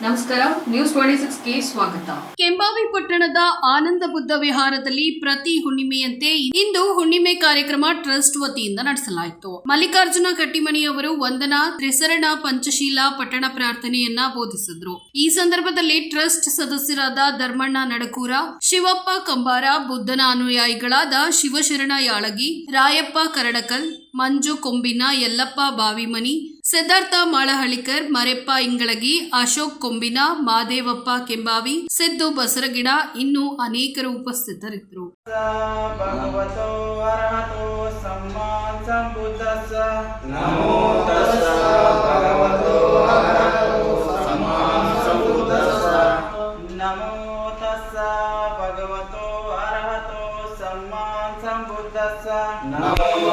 ನಮಸ್ಕಾರ news twenty ಸಿಕ್ಸ್ಗೆ ಸ್ವಾಗತ. ಕೆಂಬಾವಿ ಪಟ್ಟಣದ ಆನಂದ ಬುದ್ಧ ವಿಹಾರದಲ್ಲಿ ಪ್ರತಿ ಹುಣ್ಣಿಮೆಯಂತೆ ಇಂದು ಹುಣ್ಣಿಮೆ ಕಾರ್ಯಕ್ರಮ ಟ್ರಸ್ಟ್ ವತಿಯಿಂದ ನಡೆಸಲಾಯಿತು. ಮಲ್ಲಿಕಾರ್ಜುನ ಕಟ್ಟಿಮನಿ ಅವರು ವಂದನಾ, ತ್ರಿಸರಣ, ಪಂಚಶೀಲ ಪಟ್ಟಣ ಪ್ರಾರ್ಥನೆಯನ್ನ ಬೋಧಿಸಿದ್ರು. ಈ ಸಂದರ್ಭದಲ್ಲಿ ಟ್ರಸ್ಟ್ ಸದಸ್ಯರಾದ ಧರ್ಮಣ್ಣ ನಡಕೂರ, ಶಿವಪ್ಪ ಕಂಬಾರ, ಬುದ್ಧನ ಅನುಯಾಯಿಗಳಾದ ಶಿವಶರಣ ಯಾಳಗಿ, ರಾಯಪ್ಪ ಕರಡಕಲ್, ಮಂಜು ಕೊಂಬಿನ ಯಲ್ಲಪ್ಪ ಬಾವಿಮನಿ ಸಿದ್ಧಾರ್ಥ ಮಾಳಹಳ್ಳಿಕರ್ ಮರೆಪ್ಪ ಇಂಗಳಗಿ ಅಶೋಕ್ ಕೊಂಬಿನ ಮಾದೇವಪ್ಪ ಕೆಂಬಾವಿ ಸಿದ್ದು ಬಸರಗಿಡ ಇನ್ನೂ ಅನೇಕರು ಉಪಸ್ಥಿತರಿದ್ದರು. ಭಗವತೋ ಅರ್ಹತೋ ಸಮ್ಮಾ ಸಂಬುದ್ಧಸ್ಸ ನಮೋ